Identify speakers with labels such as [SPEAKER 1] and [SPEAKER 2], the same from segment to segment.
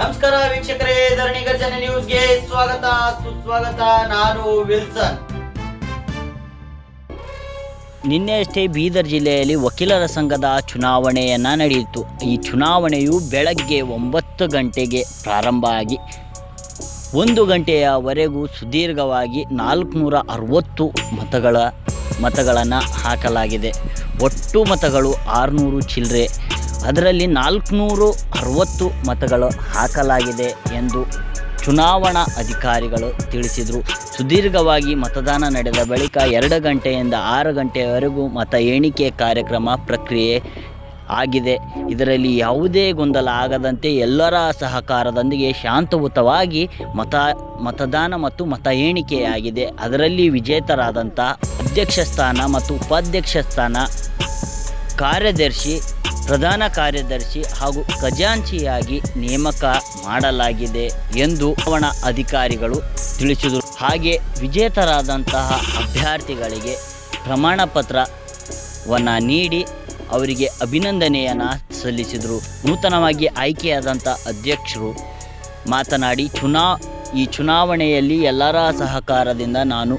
[SPEAKER 1] ನಮಸ್ಕಾರ ವೀಕ್ಷಕರೇ, ಧರಣಿ ಗರ್ಜನೆ ನ್ಯೂಸ್ಗೆ ಸ್ವಾಗತ, ಸುಸ್ವಾಗತ. ನಾನು ವಿಲ್ಸನ್.
[SPEAKER 2] ನಿನ್ನೆಯಷ್ಟೇ ಬೀದರ್ ಜಿಲ್ಲೆಯಲ್ಲಿ ವಕೀಲರ ಸಂಘದ ಚುನಾವಣೆಯನ್ನು ನಡೆಯಿತು. ಈ ಚುನಾವಣೆಯು ಬೆಳಗ್ಗೆ ಒಂಬತ್ತು ಗಂಟೆಗೆ ಪ್ರಾರಂಭ ಆಗಿ ಒಂದು ಗಂಟೆಯವರೆಗೂ ಸುದೀರ್ಘವಾಗಿ ನಾಲ್ಕುನೂರ ಅರವತ್ತು ಮತಗಳ ಮತಗಳನ್ನು ಹಾಕಲಾಗಿದೆ. ಒಟ್ಟು ಮತಗಳು ಆರುನೂರು ಚಿಲ್ಲರೆ ಅದರಲ್ಲಿ ನಾಲ್ಕುನೂರು ಅರವತ್ತು ಮತಗಳು ಹಾಕಲಾಗಿದೆ ಎಂದು ಚುನಾವಣಾ ಅಧಿಕಾರಿಗಳು ತಿಳಿಸಿದರು. ಸುದೀರ್ಘವಾಗಿ ಮತದಾನ ನಡೆದ ಬಳಿಕ ಎರಡು ಗಂಟೆಯಿಂದ ಆರು ಗಂಟೆಯವರೆಗೂ ಮತ ಎಣಿಕೆ ಕಾರ್ಯಕ್ರಮ ಪ್ರಕ್ರಿಯೆ ಆಗಿದೆ. ಇದರಲ್ಲಿ ಯಾವುದೇ ಗೊಂದಲ ಆಗದಂತೆ ಎಲ್ಲರ ಸಹಕಾರದೊಂದಿಗೆ ಶಾಂತಯುತವಾಗಿ ಮತ, ಮತದಾನ ಮತ್ತು ಮತ ಎಣಿಕೆಯಾಗಿದೆ. ಅದರಲ್ಲಿ ವಿಜೇತರಾದಂಥ ಅಧ್ಯಕ್ಷ ಸ್ಥಾನ ಮತ್ತು ಉಪಾಧ್ಯಕ್ಷ ಸ್ಥಾನ ಕಾರ್ಯದರ್ಶಿ, ಪ್ರಧಾನ ಕಾರ್ಯದರ್ಶಿ ಹಾಗೂ ಖಜಾಂಚಿಯಾಗಿ ನೇಮಕ ಮಾಡಲಾಗಿದೆ ಎಂದು ಚುನಾವಣಾ ಅಧಿಕಾರಿಗಳು ತಿಳಿಸಿದರು. ಹಾಗೆ ವಿಜೇತರಾದಂತಹ ಅಭ್ಯರ್ಥಿಗಳಿಗೆ ಪ್ರಮಾಣ ಪತ್ರವನ್ನು ನೀಡಿ ಅವರಿಗೆ ಅಭಿನಂದನೆಯನ್ನು ಸಲ್ಲಿಸಿದರು. ನೂತನವಾಗಿ ಆಯ್ಕೆಯಾದಂಥ ಅಧ್ಯಕ್ಷರು ಮಾತನಾಡಿ, ಚುನಾ, ಈ ಚುನಾವಣೆಯಲ್ಲಿ ಎಲ್ಲರ ಸಹಕಾರದಿಂದ ನಾನು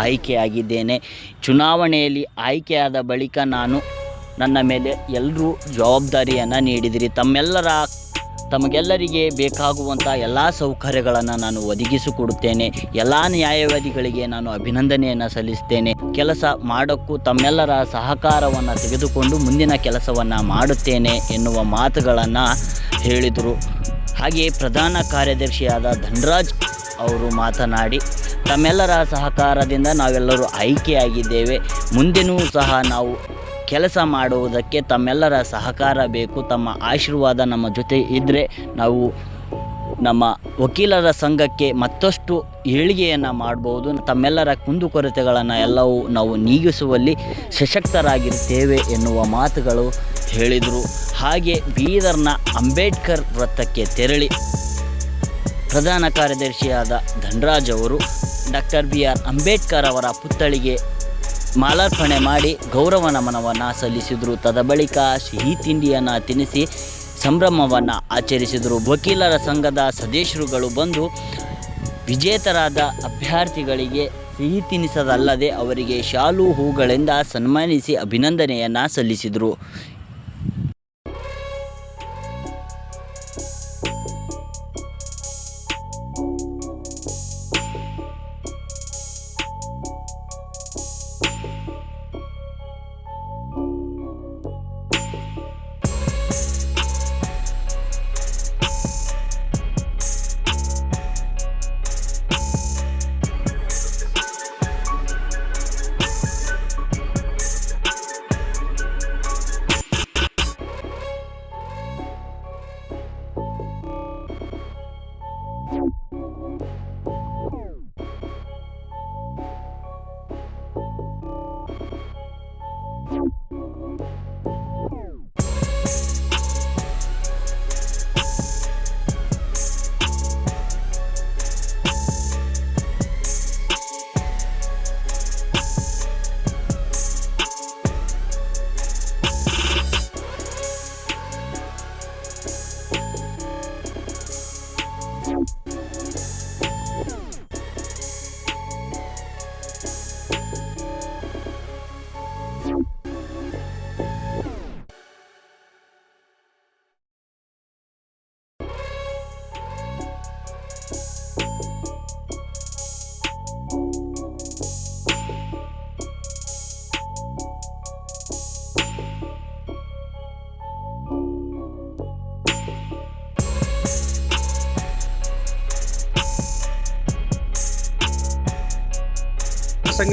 [SPEAKER 2] ಆಯ್ಕೆಯಾಗಿದ್ದೇನೆ. ಚುನಾವಣೆಯಲ್ಲಿ ಆಯ್ಕೆಯಾದ ಬಳಿಕ ನಾನು ನನ್ನ ಮೇಲೆ ಎಲ್ಲರೂ ಜವಾಬ್ದಾರಿಯನ್ನು ನೀಡಿದಿರಿ. ತಮ್ಮೆಲ್ಲರ, ತಮಗೆಲ್ಲರಿಗೆ ಬೇಕಾಗುವಂಥ ಎಲ್ಲ ಸೌಕರ್ಯಗಳನ್ನು ನಾನು ಒದಗಿಸಿಕೊಡುತ್ತೇನೆ ಎಲ್ಲ ನ್ಯಾಯವಾದಿಗಳಿಗೆ ನಾನು ಅಭಿನಂದನೆಯನ್ನು ಸಲ್ಲಿಸ್ತೇನೆ ಕೆಲಸ ಮಾಡೋಕ್ಕೂ ತಮ್ಮೆಲ್ಲರ ಸಹಕಾರವನ್ನು ತೆಗೆದುಕೊಂಡು ಮುಂದಿನ ಕೆಲಸವನ್ನು ಮಾಡುತ್ತೇನೆ ಎನ್ನುವ ಮಾತುಗಳನ್ನು ಹೇಳಿದರು. ಹಾಗೆಯೇ ಪ್ರಧಾನ ಕಾರ್ಯದರ್ಶಿಯಾದ ಧನ್ರಾಜ್ ಅವರು ಮಾತನಾಡಿ, ತಮ್ಮೆಲ್ಲರ ಸಹಕಾರದಿಂದ ನಾವೆಲ್ಲರೂ ಆಯ್ಕೆಯಾಗಿದ್ದೇವೆ. ಮುಂದೆನೂ ಸಹ ನಾವು ಕೆಲಸ ಮಾಡುವುದಕ್ಕೆ ತಮ್ಮೆಲ್ಲರ ಸಹಕಾರ ಬೇಕು, ತಮ್ಮ ಆಶೀರ್ವಾದ ನಮ್ಮ ಜೊತೆ ಇದ್ದರೆ ನಾವು ನಮ್ಮ ವಕೀಲರ ಸಂಘಕ್ಕೆ ಮತ್ತಷ್ಟು ಏಳಿಗೆಯನ್ನು ಮಾಡ್ಬೋದು. ತಮ್ಮೆಲ್ಲರ ಕುಂದುಕೊರತೆಗಳನ್ನು ಎಲ್ಲವೂ ನಾವು ನೀಗಿಸುವಲ್ಲಿ ಸಶಕ್ತರಾಗಿರ್ತೇವೆ ಎನ್ನುವ ಮಾತುಗಳು ಹೇಳಿದರು. ಹಾಗೆ ಬೀದರ್ನ ಅಂಬೇಡ್ಕರ್ ವೃತ್ತಕ್ಕೆ ತೆರಳಿ ಪ್ರಧಾನ ಕಾರ್ಯದರ್ಶಿಯಾದ ಧನರಾಜ್ ಅವರು ಡಾಕ್ಟರ್ ಬಿ ಆರ್ ಅಂಬೇಡ್ಕರ್ ಅವರ ಪುತ್ಥಳಿಗೆ ಮಾಲಾರ್ಪಣೆ ಮಾಡಿ ಗೌರವ ನಮನವನ್ನು ಸಲ್ಲಿಸಿದರು. ತದ ಬಳಿಕ ಸಿಹಿ ತಿಂಡಿಯನ್ನು ತಿನ್ನಿಸಿ ಸಂಭ್ರಮವನ್ನು ಆಚರಿಸಿದರು. ವಕೀಲರ ಸಂಘದ ಸದಸ್ಯರುಗಳು ಬಂದು ವಿಜೇತರಾದ ಅಭ್ಯರ್ಥಿಗಳಿಗೆ ಸಿಹಿ ತಿನಿಸದಲ್ಲದೆ ಅವರಿಗೆ ಶಾಲು, ಹೂಗಳಿಂದ ಸನ್ಮಾನಿಸಿ ಅಭಿನಂದನೆಯನ್ನು ಸಲ್ಲಿಸಿದರು.
[SPEAKER 3] thank you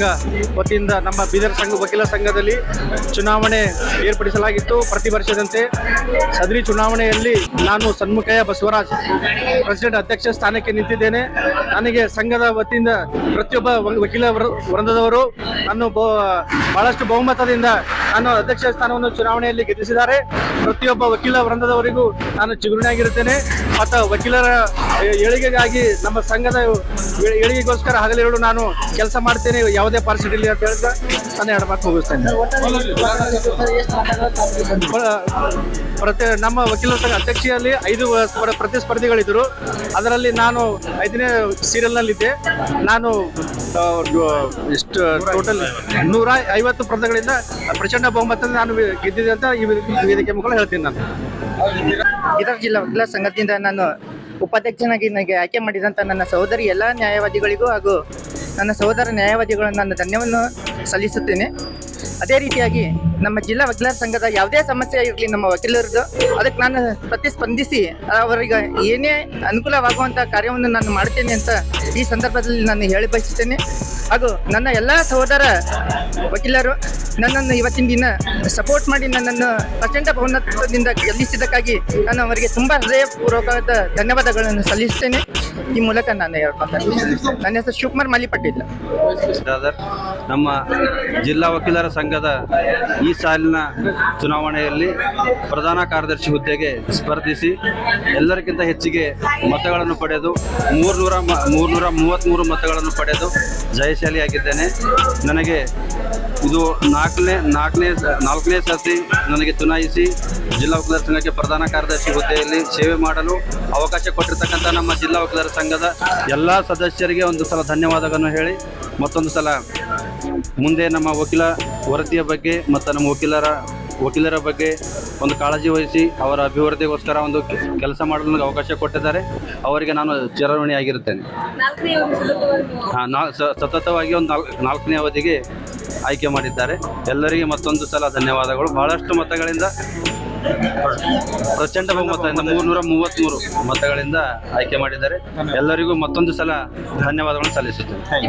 [SPEAKER 3] ಸಂಘ ವತಿಯಿಂದ ನಮ್ಮ ಬೀದರ್ ಸಂಘ ವಕೀಲ ಸಂಘದಲ್ಲಿ ಚುನಾವಣೆ ಏರ್ಪಡಿಸಲಾಗಿತ್ತು. ಪ್ರತಿ ವರ್ಷದಂತೆ ಸದರಿ ಚುನಾವಣೆಯಲ್ಲಿ ನಾನು ಸಣ್ಮುಖಯ್ಯ ಬಸವರಾಜ್ ಪ್ರೆಸಿಡೆಂಟ್ ಅಧ್ಯಕ್ಷ ಸ್ಥಾನಕ್ಕೆ ನಿಂತಿದ್ದೇನೆ. ನನಗೆ ಸಂಘದ ವತಿಯಿಂದ ಪ್ರತಿಯೊಬ್ಬ ವಕೀಲ ವೃಂದದವರು ನಾನು ಬಹಳಷ್ಟು ಬಹುಮತದಿಂದ ನಾನು ಅಧ್ಯಕ್ಷ ಸ್ಥಾನವನ್ನು ಚುನಾವಣೆಯಲ್ಲಿ ಗೆದ್ದಿಸಿದ್ದಾರೆ. ಪ್ರತಿಯೊಬ್ಬ ವಕೀಲ ವೃಂದದವರಿಗೂ ನಾನು ಚಿಗುರುಣಿಯಾಗಿರುತ್ತೇನೆ. ಮತ್ತು ವಕೀಲರ ಏಳಿಗೆಗಾಗಿ ನಮ್ಮ ಸಂಘದ ಏಳಿಗೆಗೋಸ್ಕರ ಹಗಲಿರುಳು ನಾನು ಕೆಲಸ ಮಾಡ್ತೇನೆ. ಯಾವುದೇ ಇಲ್ಲ ಅಂತ ಹೇಳಿದ್ರೆ ನಾನು ಎರಡು ಮಾತು ಮುಗಿಸ್ತೇನೆ. ಪ್ರತಿ ನಮ್ಮ ವಕೀಲರ ಸಂಘ ಅಧ್ಯಕ್ಷೆಯಲ್ಲಿ ಐದು ಸ್ಪರ್- ಪ್ರತಿಸ್ಪರ್ಧಿಗಳಿದ್ದರು. ಅದರಲ್ಲಿ ನಾನು ಐದನೇ ಸೀರಿಯಲ್ನಲ್ಲಿದ್ದೆ. ನಾನು ಎಷ್ಟು ಟೋಟಲ್ ನೂರ ಐವತ್ತು ಪ್ರತಿಗಳಿಂದ ಪ್ರಚಂಡ ಬಹುಮತದಿಂದ ನಾನು ಗೆದ್ದಿದೆ ಅಂತ ಈ ವೇದಿಕೆ ಮುಖಾಂತರ ಹೇಳ್ತೀನಿ ನಾನು.
[SPEAKER 4] ಬೀದರ್ ಜಿಲ್ಲಾ ವಕೀಲರ ಸಂಘದಿಂದ ನಾನು ಉಪಾಧ್ಯಕ್ಷನಾಗಿ ನನಗೆ ಆಯ್ಕೆ ಮಾಡಿದಂಥ ನನ್ನ ಸಹೋದರಿ ಎಲ್ಲ ನ್ಯಾಯವಾದಿಗಳಿಗೂ ಹಾಗೂ ನನ್ನ ಸಹೋದರ ನ್ಯಾಯವಾದಿಗಳನ್ನು ನನ್ನ ಧನ್ಯವನ್ನು ಸಲ್ಲಿಸುತ್ತೇನೆ. ಅದೇ ರೀತಿಯಾಗಿ ನಮ್ಮ ಜಿಲ್ಲಾ ವಕೀಲರ ಸಂಘದ ಯಾವುದೇ ಸಮಸ್ಯೆ ಇರಲಿ ನಮ್ಮ ವಕೀಲರದ್ದು ಅದಕ್ಕೆ ನಾನು ಪ್ರತಿಸ್ಪಂದಿಸಿ ಅವರಿಗೆ ಏನೇ ಅನುಕೂಲವಾಗುವಂಥ ಕಾರ್ಯವನ್ನು ನಾನು ಮಾಡ್ತೇನೆ ಅಂತ ಈ ಸಂದರ್ಭದಲ್ಲಿ ನಾನು ಹೇಳಿ ಬಯಸುತ್ತೇನೆ. ಹಾಗೂ ನನ್ನ ಎಲ್ಲ ಸಹೋದರ ವಕೀಲರು ನನ್ನನ್ನು ಇವತ್ತಿನ ದಿನ ಸಪೋರ್ಟ್ ಮಾಡಿ ನನ್ನನ್ನು ಪ್ರಚಂಡ ಬಹುಮತದಿಂದ ಗೆಲ್ಲಿಸಿದ್ದಕ್ಕಾಗಿ ನಾನು ಅವರಿಗೆ ತುಂಬ ಹೃದಯಪೂರ್ವಕವಾದ ಧನ್ಯವಾದಗಳನ್ನು ಸಲ್ಲಿಸ್ತೇನೆ ಈ ಮೂಲಕ ನಾನು ಹೇಳ್ಕೊಳ್ತೇನೆ ನನ್ನ ಹೆಸರು ಶಿವಕುಮಾರ್
[SPEAKER 5] ಮಲಿಪಟ್ಟಿಲ್ಲ ನಮ್ಮ ಜಿಲ್ಲಾ ವಕೀಲರ ಸಂಘದ ಈ ಸಾಲಿನ ಚುನಾವಣೆಯಲ್ಲಿ ಪ್ರಧಾನ ಕಾರ್ಯದರ್ಶಿ ಹುದ್ದೆಗೆ ಸ್ಪರ್ಧಿಸಿ ಎಲ್ಲರಿಗಿಂತ ಹೆಚ್ಚಿಗೆ ಮತಗಳನ್ನು ಪಡೆದು ಮೂರ್ನೂರ ಮೂರ್ನೂರ ಮೂವತ್ತ್ಮೂರು ಮತಗಳನ್ನು ಪಡೆದು ಜಯಶಾಲಿಯಾಗಿದ್ದೇನೆ ನನಗೆ ಇದು ನಾಲ್ಕನೇ ನಾಲ್ಕನೇ ನಾಲ್ಕನೇ ಸರ್ತಿ ನನಗೆ ಚುನಾಯಿಸಿ ಜಿಲ್ಲಾ ವಕೀಲರ ಸಂಘಕ್ಕೆ ಪ್ರಧಾನ ಕಾರ್ಯದರ್ಶಿ ಹುದ್ದೆಯಲ್ಲಿ ಸೇವೆ ಮಾಡಲು ಅವಕಾಶ ಕೊಟ್ಟಿರ್ತಕ್ಕಂಥ ನಮ್ಮ ಜಿಲ್ಲಾ ವಕೀಲರ ಸಂಘದ ಎಲ್ಲ ಸದಸ್ಯರಿಗೆ ಒಂದು ಸಲ ಧನ್ಯವಾದಗಳನ್ನು ಹೇಳಿ, ಮತ್ತೊಂದು ಸಲ ಮುಂದೆ ನಮ್ಮ ವಕೀಲ, ವರದಿಯ ಬಗ್ಗೆ ಮತ್ತು ನಮ್ಮ ವಕೀಲರ ವಕೀಲರ ಬಗ್ಗೆ ಒಂದು ಕಾಳಜಿ ವಹಿಸಿ ಅವರ ಅಭಿವೃದ್ಧಿಗೋಸ್ಕರ ಒಂದು ಕೆಲಸ ಮಾಡಲು ನನಗೆ ಅವಕಾಶ ಕೊಟ್ಟಿದ್ದಾರೆ. ಅವರಿಗೆ ನಾನು ಚಿರಋಣಿಯಾಗಿರುತ್ತೇನೆ ಹಾಂ ನಾ ಸ- ಸತತವಾಗಿ ಒಂದು ನಾಲ್ಕು ನಾಲ್ಕನೇ ಅವಧಿಗೆ ಆಯ್ಕೆ ಮಾಡಿದ್ದಾರೆ. ಎಲ್ಲರಿಗೆ ಮತ್ತೊಂದು ಸಲ ಧನ್ಯವಾದಗಳು. ಬಹಳಷ್ಟು ಮತಗಳಿಂದ ಪ್ರಚಂಡ ಬಹುಮತದಿಂದ ಮೂರ್ನೂರ ಮೂವತ್ತ್ಮೂರು ಮತಗಳಿಂದ ಆಯ್ಕೆ ಮಾಡಿದ್ದಾರೆ. ಎಲ್ಲರಿಗೂ ಮತ್ತೊಂದು ಸಲ ಧನ್ಯವಾದಗಳನ್ನು ಸಲ್ಲಿಸುತ್ತೇನೆ.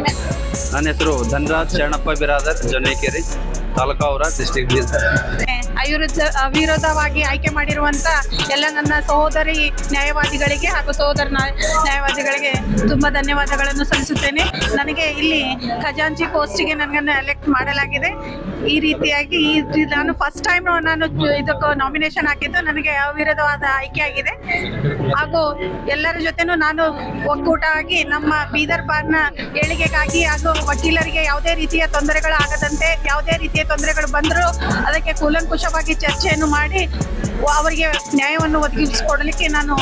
[SPEAKER 5] ನನ್ನ ಹೆಸರು ಧನ್ರಾಜ್ ಶರಣಪ್ಪ ಬಿರಾದರ್ ಜೊನ್ನೇಕೆರೆ ತಾಲೂಕು ಅವರ ಡಿಸ್ಟಿಕ್
[SPEAKER 6] ಅವಿರುದ್ಧ, ಅವಿರೋಧವಾಗಿ ಆಯ್ಕೆ ಮಾಡಿರುವಂತ ಎಲ್ಲ ನನ್ನ ಸಹೋದರಿ ನ್ಯಾಯವಾದಿಗಳಿಗೆ ಹಾಗೂ ಸಹೋದರ ನ್ಯಾಯ- ನ್ಯಾಯವಾದಿಗಳಿಗೆ ತುಂಬಾ ಧನ್ಯವಾದಗಳನ್ನು ಸಲ್ಲಿಸುತ್ತೇನೆ. ನನಗೆ ಇಲ್ಲಿ ಖಜಾಂಚಿ ಪೋಸ್ಟಿಗೆ ನನಗನ್ನು ಎಲೆಕ್ಟ್ ಮಾಡಲಾಗಿದೆ. ಈ ರೀತಿಯಾಗಿ ಈ ನಾನು ಫಸ್ಟ್ ಟೈಮ್ ನಾನು ಇದಕ್ಕೆ ನಾಮಿನೇಷನ್ ಹಾಕಿದ್ದು ನನಗೆ ಅವಿರೋಧವಾದ ಆಯ್ಕೆ ಆಗಿದೆ. ಹಾಗೂ ಎಲ್ಲರ ಜೊತೆನೂ ನಾನು ಒಕ್ಕೂಟ ಆಗಿ ನಮ್ಮ ಬೀದರ್ ಬಾರ್ನ ಏಳಿಗೆಗಾಗಿ ಹಾಗೂ ವಕೀಲರಿಗೆ ಯಾವುದೇ ರೀತಿಯ ತೊಂದರೆಗಳು ಆಗದಂತೆ ಯಾವುದೇ ರೀತಿಯ ತೊಂದರೆಗಳು ಬಂದರೂ ಅದಕ್ಕೆ ಕೂಲಂಕುಷವಾಗಿ ಚರ್ಚೆಯನ್ನು ಮಾಡಿ ಅವರಿಗೆ ನ್ಯಾಯವನ್ನು ಒದಗಿಸಿಕೊಡಲಿಕ್ಕೆ ನಾನು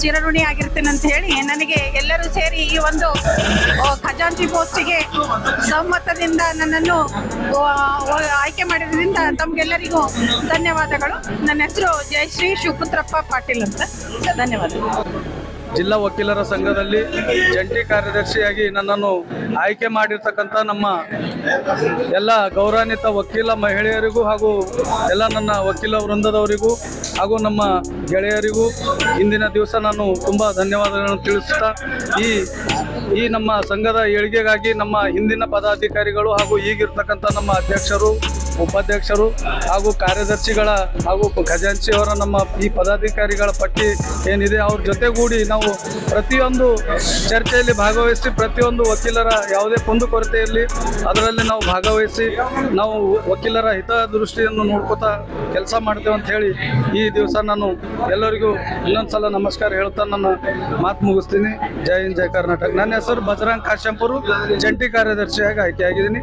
[SPEAKER 6] ಚಿರಋಣಿ ಆಗಿರ್ತೇನೆ ಅಂತ ಹೇಳಿ ನನಗೆ ಎಲ್ಲರೂ ಸೇರಿ ಈ ಒಂದು ಖಜಾಂಚಿ ಪೋಸ್ಟಿಗೆ ಸಹಮತದಿಂದ ನನ್ನನ್ನು ಆಯ್ಕೆ ಮಾಡಿದ್ರಿಂದ ತಮಗೆಲ್ಲರಿಗೂ ಧನ್ಯವಾದಗಳು. ನನ್ನ ಹೆಸರು ಜಯಶ್ರೀ ಶಿವಪುತ್ರಪ್ಪ ಪಾಟೀಲ್ ಅಂತ. ಧನ್ಯವಾದಗಳು.
[SPEAKER 3] ಜಿಲ್ಲಾ ವಕೀಲರ ಸಂಘದಲ್ಲಿ ಜಂಟಿ ಕಾರ್ಯದರ್ಶಿಯಾಗಿ ನನ್ನನ್ನು ಆಯ್ಕೆ ಮಾಡಿರ್ತಕ್ಕಂಥ ನಮ್ಮ ಎಲ್ಲ ಗೌರವಾನ್ವಿತ ವಕೀಲ ಮಹಿಳೆಯರಿಗೂ ಹಾಗೂ ಎಲ್ಲ ನನ್ನ ವಕೀಲ ವೃಂದದವರಿಗೂ ಹಾಗೂ ನಮ್ಮ ಗೆಳೆಯರಿಗೂ ಇಂದಿನ ದಿವಸ ನಾನು ತುಂಬ ಧನ್ಯವಾದಗಳನ್ನು ತಿಳಿಸುತ್ತಾ, ಈ ಈ ನಮ್ಮ ಸಂಘದ ಏಳಿಗೆಗಾಗಿ ನಮ್ಮ ಹಿಂದಿನ ಪದಾಧಿಕಾರಿಗಳು ಹಾಗೂ ಈಗಿರ್ತಕ್ಕಂಥ ನಮ್ಮ ಅಧ್ಯಕ್ಷರು ಉಪಾಧ್ಯಕ್ಷರು ಹಾಗೂ ಕಾರ್ಯದರ್ಶಿಗಳ ಹಾಗೂ ಖಜಾಂಚಿಯವರ ನಮ್ಮ ಈ ಪದಾಧಿಕಾರಿಗಳ ಪಟ್ಟಿ ಏನಿದೆ, ಅವ್ರ ಜೊತೆಗೂಡಿ ನಾವು ಪ್ರತಿಯೊಂದು ಚರ್ಚೆಯಲ್ಲಿ ಭಾಗವಹಿಸಿ, ಪ್ರತಿಯೊಂದು ವಕೀಲರ ಯಾವುದೇ ಕುಂದುಕೊರತೆ ಇರಲಿ, ಅದರಲ್ಲಿ ನಾವು ಭಾಗವಹಿಸಿ, ನಾವು ವಕೀಲರ ಹಿತದೃಷ್ಟಿಯನ್ನು ನೋಡ್ಕೋತಾ ಕೆಲಸ ಮಾಡ್ತೇವೆ ಅಂತ ಹೇಳಿ ಈ ದಿವಸ ನಾನು ಎಲ್ಲರಿಗೂ ಇನ್ನೊಂದು ಸಲ ನಮಸ್ಕಾರ ಹೇಳ್ತಾ ನನ್ನ ಮಾತು ಮುಗಿಸ್ತೀನಿ. ಜೈ ಹಿಂದ್, ಜೈ ಕರ್ನಾಟಕ. ನನ್ನ ಹೆಸರು ಬಜರಂಗ್ ಕಾಶ್ಯಂಪುರು ಜಂಟಿ ಕಾರ್ಯದರ್ಶಿಯಾಗಿ ಆಯ್ಕೆಯಾಗಿದ್ದೀನಿ.